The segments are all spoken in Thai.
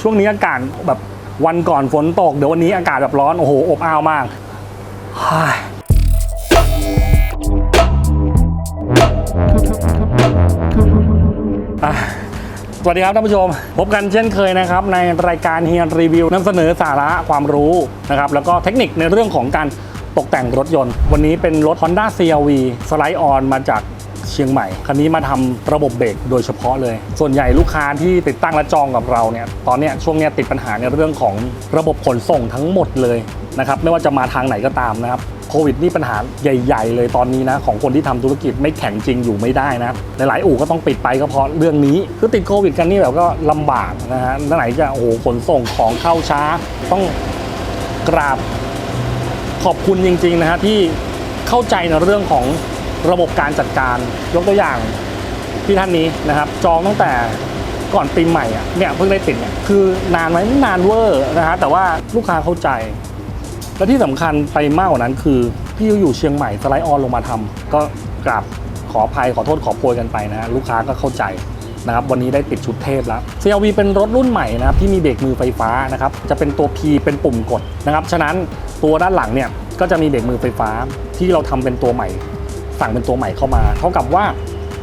ช่วงนี้อากาศแบบวันก่อนฝนตก เดี๋ยววันนี้อากาศแบบร้อน โอ้โห อบอ้าวมากเฮ้ยอะสวัสดีครับท่านผู้ชม พบกันเช่นเคยนะครับ ในรายการเฮียรีวิวนำเสนอสาระความรู้นะครับ แล้วก็เทคนิคในเรื่องของการตกแต่งรถยนต์ วันนี้เป็นรถ Honda CRV สไลด์ออนมาจาก เชียงใหม่ คันนี้มาทำระบบเบรกโดยเฉพาะเลย ส่วนใหญ่ลูกค้าที่ติดตั้งและจองกับเราเนี่ย ตอนเนี้ยช่วงเนี้ยติดปัญหาในเรื่องของระบบขนส่งทั้งหมดเลยนะครับ ไม่ว่าจะมาทางไหนก็ตามนะครับโควิดนี่ปัญหาใหญ่ ๆ เลยตอนนี้นะ ของคนที่ทำธุรกิจไม่แข็งจริงอยู่ไม่ได้นะหลายๆอู่ก็ต้องปิดไปก็เพราะเรื่องนี้คือติดโควิดกันนี่แบบก็ลำบากนะฮะไหนจะโอ้โหขนส่งของเข้าช้า ต้องกราบขอบคุณจริง ๆ นะฮะที่เข้าใจในเรื่องของ ระบบการจัดการยกตัวอย่างที่ท่านนี้นะครับ จองตั้งแต่ก่อนปีใหม่อะเนี่ยเพิ่งได้ติดเนี่ยคือนานไหมไม่นานเวอร์นะฮะแต่ว่าลูกค้าเข้าใจ และที่สำคัญไปมากกว่านั้นคือพี่อยู่เชียงใหม่สไลด์ออนลงมาทำก็กราบขออภัยขอโทษขอโพยกันไปนะฮะลูกค้าก็เข้าใจนะครับวันนี้ได้ติดชุดเทพแล้ว CRV เป็นรถรุ่นใหม่นะครับที่มีเบรกมือไฟฟ้านะครับจะเป็นตัว P เป็นปุ่มกดนะครับฉะนั้นตัวด้านหลังเนี่ยก็จะมีเบรกมือไฟฟ้าที่เราทำเป็นตัวใหม่ สั่งเป็นตัวใหม่เข้ามา เท่ากับว่า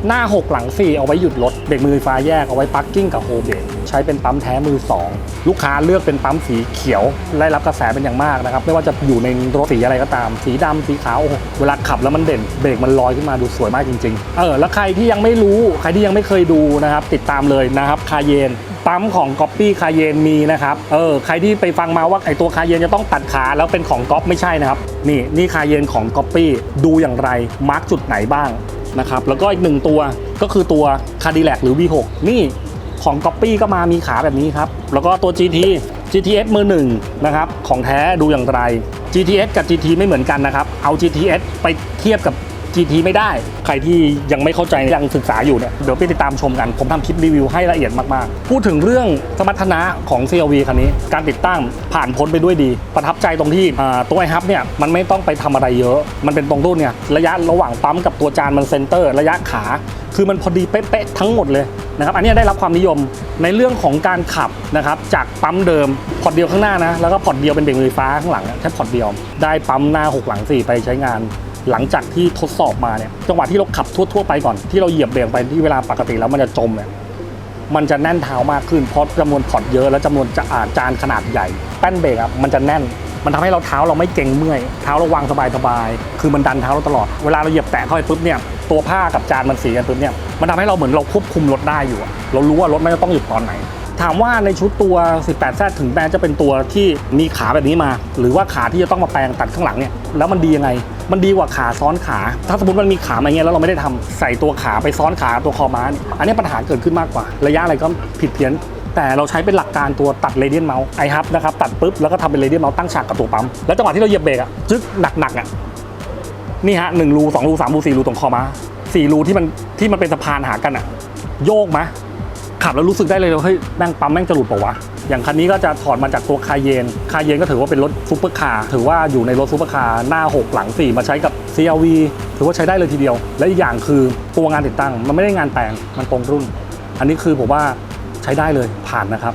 หน้า 6 หลัง 4 เอาไว้หยุดรถเบรกมือไฟฟ้าแยกเอาไว้ปักกิ้งกับโฮเบรกใช้เป็นปั๊มแท้มือ 2 ลูกค้าเลือกเป็นปั๊มสีเขียวได้รับกระแสเป็นอย่างมากนะครับ ไม่ว่าจะอยู่ในรถสีอะไรก็ตาม สีดำสีขาวเวลาขับแล้วมันเด่นเบรกมันลอยขึ้นมาดูสวยมากจริงๆเออแล้วใครที่ยังไม่รู้ใครที่ยังไม่เคยดูนะครับติดตามเลยนะครับคาเยนปั๊มของก๊อปปี้คาเยนมีนะครับเออใครที่ไปฟังมาว่าไอตัวคาเยนจะต้องตัดขาแล้วเป็นของก๊อปไม่ใช่นะครับนี่นี่คาเยนของก๊อปปี้ดูอย่างไรมาร์กจุดไหนบ้าง นะครับแล้วก็อีกหนึ่งตัวก็คือตัวคาดิแลกหรือ V6 นี่ของก๊อปปี้ก็มามีขาแบบนี้ครับ แล้วก็ตัว GT GTS มือหนึ่งนะครับของแท้ดูอย่างไร GTS กับ GT ไม่เหมือนกันนะครับเอา GTS ไปเทียบกับ GT ไม่ได้ ใครที่ยังไม่เข้าใจยังศึกษาอยู่เนี่ยเดี๋ยวไปติดตามชมกัน ผมทำคลิปรีวิวให้ละเอียดมากๆ พูดถึงเรื่องสมรรถนะของ CRV คันนี้ การติดตั้งผ่านพ้นไปด้วยดี ประทับใจตรงที่ตัวไอฮับเนี่ยมันไม่ต้องไปทำอะไรเยอะ มันเป็นตรงรุ่นเนี่ยระยะระหว่างปั๊มกับตัวจานมันเซนเตอร์ระยะขา คือมันพอดีเป๊ะๆทั้งหมดเลยนะครับอันนี้ได้รับความนิยมในเรื่องของการขับนะครับจากปั๊มเดิมพอร์ตเดียวข้างหน้านะแล้วก็พอร์ตเดียวเป็นเบรกมือไฟฟ้าข้างหลังแค่พอร์ตเดียว ได้ปั๊มหน้าหกหลังสี่ไปใช้งาน หลังจากที่ทดสอบมาเนี่ยจังหวะที่เราขับทั่วๆไปก่อนที่เราเหยียบเบรกไปที่เวลาปกติแล้วมันจะจมเนี่ยมันจะแน่นเท้ามากขึ้นเพราะจำนวนพอร์ตเยอะและจำนวนจะอาจานขนาดใหญ่แป้นเบรกอะมันจะแน่น มันทำให้เราเท้าเราไม่เก่งเมื่อยเท้าเราวางสบายๆคือมันดันเท้าเราตลอดเวลาเราเหยียบแตะเข้าไปปุ๊บเนี่ยตัวผ้ากับจานมันสีกันปุ๊บเนี่ยมันทำให้เราเหมือนเราควบคุมรถได้อยู่ เรารู้ว่ารถมันจะต้องหยุดตอนไหน ถามว่าในชุดตัว 18 z ถึงแม้จะเป็นตัวที่มีขาแบบนี้มา หรือว่าขาที่จะต้องมาแปลงตัดข้างหลังเนี่ยแล้วมันดียังไง มันดีกว่าขาซ้อนขา ถ้าสมมติมันมีขามาเงี้ยแล้วเราไม่ได้ทำใส่ตัวขาไปซ้อนขาตัวคอม้าอันนี้ปัญหาเกิดขึ้นมากกว่า ระยะอะไรก็ผิดเพี้ยนแต่เราใช้เป็นหลักการตัวตัดเรเดียนเมาส์ไอฮับนะครับตัดปุ๊บแล้วก็ทำเป็นเรเดียนเมาส์ตั้งฉากกับตัวปั๊มแล้วจังหวะที่เราเหยียบเบรกอะจึ๊กหนักๆอะนี่ฮะหนึ่งรูสองรูสามรูสี่รูตรงคอม้าสี่รูที่มันที่มันเป็นสะพานหากันอะโยกไหมขับแล้วรู้สึกได้เลยว่าเฮ้ยแม่งปั๊มแม่งจะหลุดเปล่าวะ อย่างคันนี้ก็จะถอดมาจากตัวคาเยนคาเยนก็ถือว่าเป็นรถซูเปอร์คาร์ถือว่าอยู่ในรถซูเปอร์คาร์หน้า 6 หลัง 4 มาใช้กับ CRV ถือว่าใช้ได้เลยทีเดียว และอีกอย่างคือตัวงานติดตั้งมันไม่ได้งานแต่งมันตรงรุ่น อันนี้คือผมว่าใช้ได้เลยผ่านนะครับ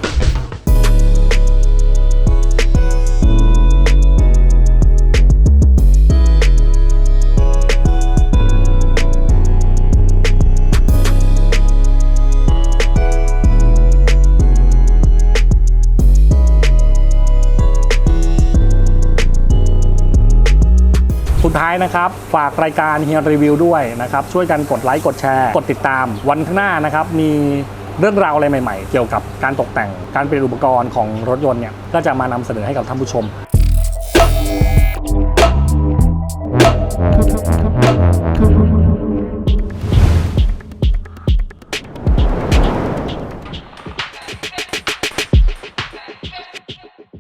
สุดท้ายนะครับ ฝากรายการเฮียรีวิวด้วยนะครับ ช่วยกันกดไลค์กดแชร์ กดติดตาม วันข้างหน้านะครับ มีเรื่องราวอะไรใหม่ๆ เกี่ยวกับการตกแต่งการเปลี่ยนอุปกรณ์ของรถยนต์เนี่ยก็จะมานำเสนอให้กับท่านผู้ชม